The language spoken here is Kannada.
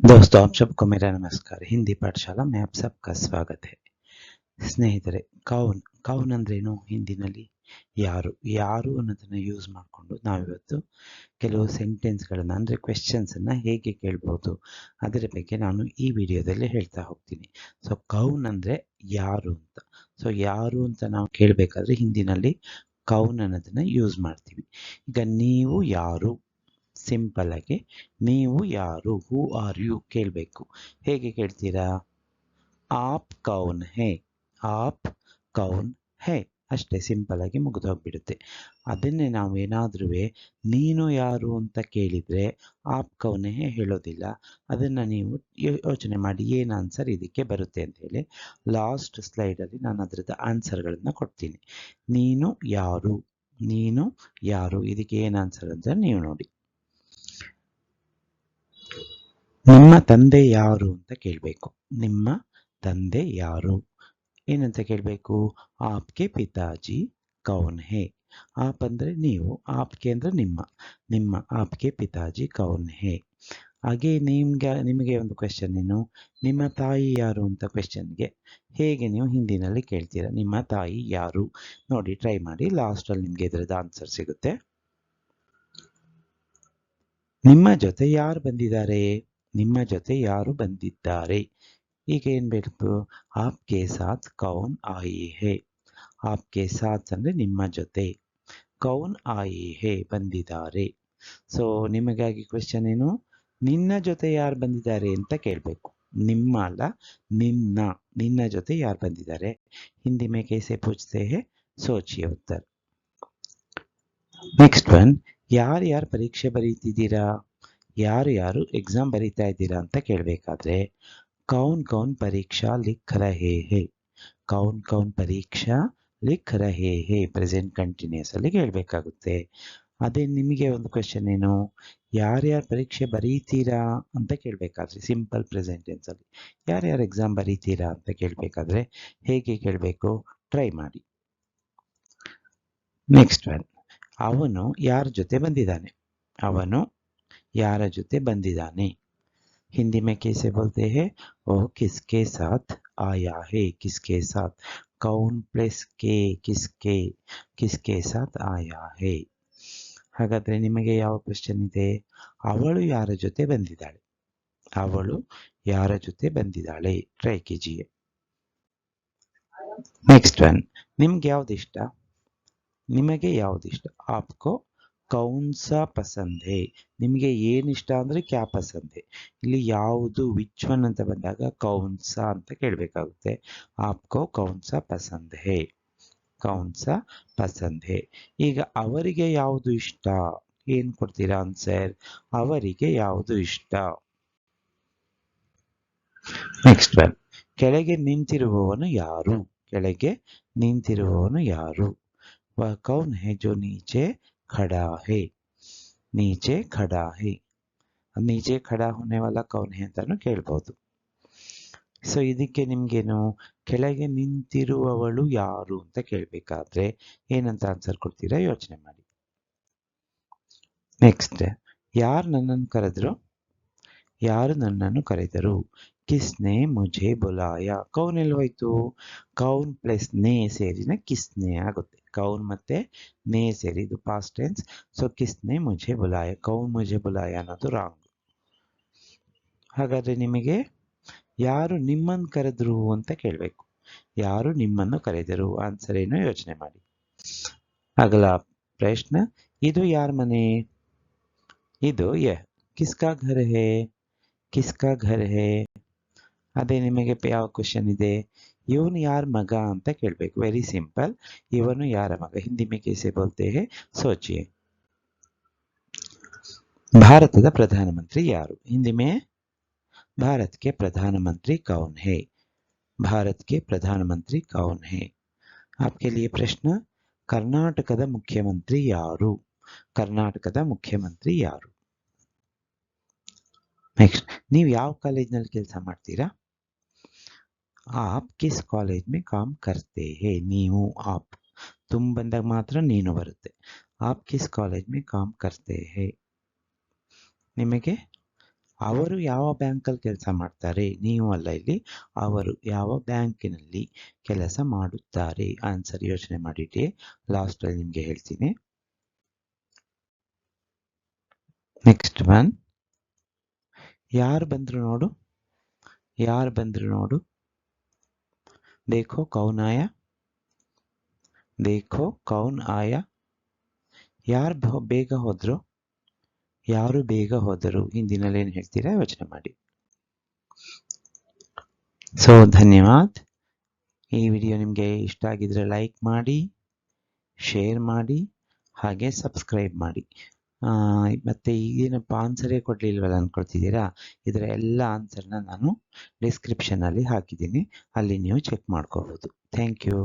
दोस्तों आप सबको मेरा नमस्कार ಹಿಂದಿ ಪಾಠಶಾಲಾ में आप सबका स्वागत है ಸ್ನೇಹಿತರೆ ಕೌನ್ ಕೌನ್ ಅಂದ್ರೇನು ಹಿಂದಿನಲ್ಲಿ ಯಾರು ಯಾರು ಅನ್ನೋದನ್ನ ಯೂಸ್ ಮಾಡಿಕೊಂಡು ನಾವಿವತ್ತು ಕೆಲವು ಸೆಂಟೆನ್ಸ್ಗಳನ್ನು ಅಂದರೆ ಕ್ವೆಶ್ಚನ್ಸನ್ನು ಹೇಗೆ ಕೇಳ್ಬೋದು ಅದರ ಬಗ್ಗೆ ನಾನು ಈ ವಿಡಿಯೋದಲ್ಲಿ ಹೇಳ್ತಾ ಹೋಗ್ತೀನಿ ಸೊ ಕೌನ್ ಅಂದರೆ ಯಾರು ಅಂತ ಸೊ ಯಾರು ಅಂತ ನಾವು ಕೇಳಬೇಕಾದ್ರೆ ಹಿಂದಿನಲ್ಲಿ ಕೌನ್ ಅನ್ನೋದನ್ನ ಯೂಸ್ ಮಾಡ್ತೀವಿ ಈಗ ನೀವು ಯಾರು ಸಿಂಪಲ್ ಆಗಿ ನೀವು ಯಾರು ಹೂ ಆರ್ ಯು ಕೇಳಬೇಕು. ಹೇಗೆ ಕೇಳ್ತೀರಾ? ಆಪ್ ಕೌನ್ ಹೇ, ಆಪ್ ಕೌನ್ ಹೇ. ಅಷ್ಟೇ, ಸಿಂಪಲ್ ಆಗಿ ಮುಗಿದು ಹೋಗ್ಬಿಡುತ್ತೆ. ಅದನ್ನೇ ನಾವು ಏನಾದ್ರೂ ನೀನು ಯಾರು ಅಂತ ಕೇಳಿದರೆ ಆಪ್ ಕೌನೇ ಹೇಳೋದಿಲ್ಲ. ಅದನ್ನು ನೀವು ಯೋಚನೆ ಮಾಡಿ, ಏನು ಆನ್ಸರ್ ಇದಕ್ಕೆ ಬರುತ್ತೆ ಅಂತ ಹೇಳಿ ಲಾಸ್ಟ್ ಸ್ಲೈಡಲ್ಲಿ ನಾನು ಅದರದ್ದು ಆನ್ಸರ್ಗಳನ್ನು ಕೊಡ್ತೀನಿ. ನೀನು ಯಾರು ನೀನು ಯಾರು, ಇದಕ್ಕೆ ಏನು ಆನ್ಸರ್ ಅಂತ ನೀವು ನೋಡಿ. ನಿಮ್ಮ ತಂದೆ ಯಾರು ಅಂತ ಕೇಳಬೇಕು. ನಿಮ್ಮ ತಂದೆ ಯಾರು? ಏನಂತ ಕೇಳಬೇಕು? ಆಪ್ಗೆ ಪಿತಾಜಿ ಕೌನ್ ಹೇ ಆಪ್ ಅಂದರೆ ನೀವು ಆಪ್ಗೆ ಅಂದರೆ ನಿಮ್ಮ. ನಿಮ್ಮ ಆಪ್ಗೆ ಪಿತಾಜಿ ಕೌನ್ ಹೇ ಹಾಗೆ ನಿಮ್ಗೆ, ನಿಮಗೆ ಒಂದು ಕ್ವೆಶನ್ ಏನು ನಿಮ್ಮ ತಾಯಿ ಯಾರು ಅಂತ ಕ್ವೆಶನ್ಗೆ ಹೇಗೆ ನೀವು ಹಿಂದಿನಲ್ಲಿ ಕೇಳ್ತೀರಾ? ನಿಮ್ಮ ತಾಯಿ ಯಾರು? ನೋಡಿ ಟ್ರೈ ಮಾಡಿ. ಲಾಸ್ಟಲ್ಲಿ ನಿಮಗೆ ಇದರದ್ದು ಆನ್ಸರ್ ಸಿಗುತ್ತೆ. ನಿಮ್ಮ ಜೊತೆ ಯಾರು ಬಂದಿದ್ದಾರೆ? ನಿಮ್ಮ ಜೊತೆ ಯಾರು ಬಂದಿದ್ದಾರೆ? ಈಗ ಏನ್ ಬೇಕು? ಆಪ್ಗೆ ಸಾಥ್ ಕೌನ್ ಆಯಿ ಹೇ ಆಪ್ಗೆ ಸಾಥ್ ಅಂದ್ರೆ ನಿಮ್ಮ ಜೊತೆ. ಕೌನ್ ಆಯಿ ಹೇ ಬಂದಿದ್ದಾರೆ. ಸೊ ನಿಮಗಾಗಿ ಕ್ವೆಶನ್ ಏನು? ನಿನ್ನ ಜೊತೆ ಯಾರು ಬಂದಿದ್ದಾರೆ ಅಂತ ಕೇಳಬೇಕು. ನಿಮ್ಮ ಅಲ್ಲ, ನಿನ್ನ ನಿನ್ನ ಜೊತೆ ಯಾರು ಬಂದಿದ್ದಾರೆ? ಹಿಂದಿ ಮೇ ಕೇಸೆ ಪೂಜ್ತೆ ಹೇ, ಸೋಚಿಯ ಉತ್ತರ. ನೆಕ್ಸ್ಟ್ ಒನ್ ಯಾರು ಯಾರು ಪರೀಕ್ಷೆ ಬರೀತಿದ್ದೀರಾ? ಯಾರು ಯಾರು ಎಕ್ಸಾಮ್ ಬರೀತಾ ಇದ್ದೀರಾ ಅಂತ ಕೇಳಬೇಕಾದ್ರೆ, ಕೌನ್ ಕೌನ್ ಪರೀಕ್ಷಾ ಲಿಖ್ ರಹೇ ಹೇ ಕೌನ್ ಕೌನ್ ಪರೀಕ್ಷಾ ಲಿಖ್ ರಹೇ ಹೇ ಪ್ರೆಸೆಂಟ್ ಕಂಟಿನ್ಯೂಸ್ ಅಲ್ಲಿ ಕೇಳಬೇಕಾಗುತ್ತೆ. ಅದೇ ನಿಮಗೆ ಒಂದು ಕ್ವೆಶನ್ ಏನು ಯಾರ್ಯಾರು ಪರೀಕ್ಷೆ ಬರೀತೀರಾ ಅಂತ ಕೇಳಬೇಕಾದ್ರೆ ಸಿಂಪಲ್ ಪ್ರೆಸೆಂಟ್ ಟೆನ್ಸ್ ಅಲ್ಲಿ ಯಾರ್ಯಾರು ಎಕ್ಸಾಮ್ ಬರೀತೀರಾ ಅಂತ ಕೇಳಬೇಕಾದ್ರೆ, ಹೇಗೆ ಕೇಳಬೇಕು ಟ್ರೈ ಮಾಡಿ. ನೆಕ್ಸ್ಟ್ ಒನ್ ಅವನು ಯಾರ ಜೊತೆ ಬಂದಿದ್ದಾನೆ? ಅವನು ಯಾರ ಜೊತೆ ಬಂದಿದ್ದಾನೆ हिंदी में कैसे बोलते हैं वो किसके साथ आया है किसके साथ कौन प्लस के किसके किसके साथ आया है ಹಾಗಾದ್ರೆ ನಿಮಗೆ ಯಾವ ಕ್ವೆಶ್ಚನ್ ಇದೆ ಅವಳು ಯಾರ ಜೊತೆ ಬಂದಿದ್ದಾಳೆ ಅವಳು ಯಾರ ಜೊತೆ ಬಂದಿದ್ದಾಳೆ ಟ್ರೈ ಕಿಜಿಯೆ ನೆಕ್ಸ್ಟ್ ಒನ್ ನಿಮ್ಗೆ ಯಾವ್ದು ಇಷ್ಟ ನಿಮಗೆ ಯಾವ್ದು ಇಷ್ಟ ಆಪ್ಕೋ ಕೌನ್ಸಾ ಪಸಂದ್ ಹೇ ನಿಮಗೆ ಏನು ಇಷ್ಟ ಅಂದ್ರೆ ಕ್ಯಾ ಪಸಂದ್ ಹೇ ಇಲ್ಲಿ ಯಾವುದು ವಿಚ್ ಒನ್ ಅಂತ ಬಂದಾಗ ಕೌನ್ಸಾ ಅಂತ ಕೇಳಬೇಕಾಗುತ್ತೆ ಆಪ್ಕೋ ಕೌನ್ಸಾ ಪಸಂದ್ ಹೇ ಕೌನ್ಸಾ ಪಸಂದ್ ಹೇ ಈಗ ಅವರಿಗೆ ಯಾವುದು ಇಷ್ಟ ಏನ್ ಕೊಡ್ತೀರಾ ಆನ್ಸರ್ ಅವರಿಗೆ ಯಾವುದು ಇಷ್ಟ ನೆಕ್ಸ್ಟ್ ಒನ್ ಕೆಳಗೆ ನಿಂತಿರುವವನು ಯಾರು ಕೆಳಗೆ ನಿಂತಿರುವವನು ಯಾರು वह कौन है जो नीचे खड़ा है नीचे खड़ा है नीचे खड़ा होने वाला कौन है ಅಂತಾನು ಕೇಳ್ಬೋದು ಸೊ ಇದಕ್ಕೆ ನಿಮ್ಗೇನು ಕೆಳಗೆ ನಿಂತಿರುವವಳು ಯಾರು ಅಂತ ಕೇಳಬೇಕಾದ್ರೆ ಏನಂತ ಆನ್ಸರ್ ಕೊಡ್ತೀರಾ ಯೋಚನೆ ಮಾಡಿ ನೆಕ್ಸ್ಟ್ ಯಾರು ನನ್ನನ್ನು ಕರೆದ್ರು ಯಾರು ನನ್ನನ್ನು ಕರೆದರು? ಕಿಸ್ನೆ ಮುಜೆ ಬುಲಾಯ. ಕೌನ್ ಎಲ್ವಾಯ್ತು? ಕೌನ್ ಪ್ಲಸ್ ನೇ ಸೇರಿನ ಕಿಸ್ನೆ ಆಗುತ್ತೆ. ಕೌನ್ ಮತ್ತೆ ನೇ ಸೇರಿ ಇದು ಪಾಸ್ಟ್ ಟೆನ್ಸ್ ಸೊ ಕಿಸ್ನೆ ಮುಜೆ ಬುಲಾಯ. ಕೌನ್ ಮುಜೆ ಬುಲಾಯ ಅನ್ನೋದು ರಾಂಗ್ ಹಾಗಾದ್ರೆ ನಿಮಗೆ ಯಾರು ನಿಮ್ಮನ್ನು ಕರೆದರು ಅಂತ ಕೇಳಬೇಕು. ಯಾರು ನಿಮ್ಮನ್ನು ಕರೆದರು? ಆನ್ಸರ್ ಏನು ಯೋಚನೆ ಮಾಡಿ. ಅಗಲ ಪ್ರಶ್ನ. ಇದು ಯಾರ ಮನೆ? ಇದು ಯ. ಕಿಸ್ಕಾ ಘರ್ ಹೇ ಕಿಸ್ಕಾ ಘರ್ ಹೇ ಅದೇ ನಿಮಗೆ ಯಾವ ಕ್ವಶನ್ ಇದೆ ಇವನು ಯಾರ ಮಗ ಅಂತ ಕೇಳಬೇಕು ವೆರಿ ಸಿಂಪಲ್ ಇವನು ಯಾರ ಮಗ ಹಿಂದಿ ಮೇ ಕೇಸೆ ಬೋಲ್ತೆ ಹೇ ಸೋಚಿಯೇ ಭಾರತದ ಪ್ರಧಾನಮಂತ್ರಿ ಯಾರು ಹಿಂದಿ ಮೇ भारत के प्रधानमंत्री कौन है भारत के प्रधानमंत्री कौन है आपके लिए प्रश्न ಕರ್ನಾಟಕದ ಮುಖ್ಯಮಂತ್ರಿ ಯಾರು ಕರ್ನಾಟಕದ ಮುಖ್ಯಮಂತ್ರಿ ಯಾರು ನೆಕ್ಸ್ಟ್ ನೀವು ಯಾವ ಕಾಲೇಜ್ನಲ್ಲಿ ಕೆಲಸ ಮಾಡ್ತೀರಾ? ಆಪ್ ಕಿಸ್ ಕಾಲೇಜ್ ಮೇ ಕಾಮ್ ಕರ್ತೆ ಹೇ, ನೀವು ಆಪ್. ತುಮ್ ಬಂದಾಗ ಮಾತ್ರ ನೀನು ಬರುತ್ತೆ. ಆಪ್ ಕಿಸ್ ಕಾಲೇಜ್ ಮೇ ಕಾಮ್ ಕರ್ತೆ ಹೇ. ನಿಮಗೆ? ಅವರು ಯಾವ ಬ್ಯಾಂಕಲ್ಲಿ ಕೆಲಸ ಮಾಡ್ತಾರೆ? ನೀವು ಅಲ್ಲ ಇಲ್ಲಿ. ಅವರು ಯಾವ ಬ್ಯಾಂಕಿನಲ್ಲಿ ಕೆಲಸ ಮಾಡುತ್ತಾರೆ? ಆನ್ಸರ್ ಯೋಚನೆ ಮಾಡಿಟ್ಟೆ. ಲಾಸ್ಟಲ್ಲಿ ನಿಮಗೆ ಹೇಳ್ತೀನಿ. Next one. ಯಾರು ಬಂದ್ರು ನೋಡು. ಯಾರು ಬಂದ್ರು ನೋಡು. ದೇಖೋ ಕೌನ್ ಆಯ. ದೇಖೋ ಕೌನ್ ಆಯ. ಯಾರು ಬೇಗ ಹೋದ್ರು. ಯಾರು ಬೇಗ ಹೋದರು. ಹಿಂದಿನಲ್ಲಿ ಏನು ಹೇಳ್ತೀರಾ? ಯೋಚನೆ ಮಾಡಿ. ಸೊ ಧನ್ಯವಾದ. ಈ ವಿಡಿಯೋ ನಿಮಗೆ ಇಷ್ಟ ಆಗಿದ್ರೆ ಲೈಕ್ ಮಾಡಿ, ಶೇರ್ ಮಾಡಿ, ಹಾಗೆ ಸಬ್ಸ್ಕ್ರೈಬ್ ಮಾಡಿ. ಮತ್ತೆ ಈಗೇನಪ್ಪ ಆನ್ಸರೇ ಕೊಡಲಿಲ್ವಲ್ಲ ಅಂದ್ಕೊಳ್ತಿದ್ದೀರಾ ಇದರ ಎಲ್ಲ ಆನ್ಸರ್ನ ನಾನು ಡಿಸ್ಕ್ರಿಪ್ಷನಲ್ಲಿ ಹಾಕಿದ್ದೀನಿ. ಅಲ್ಲಿ ನೀವು ಚೆಕ್ ಮಾಡ್ಕೋಬೋದು. Thank you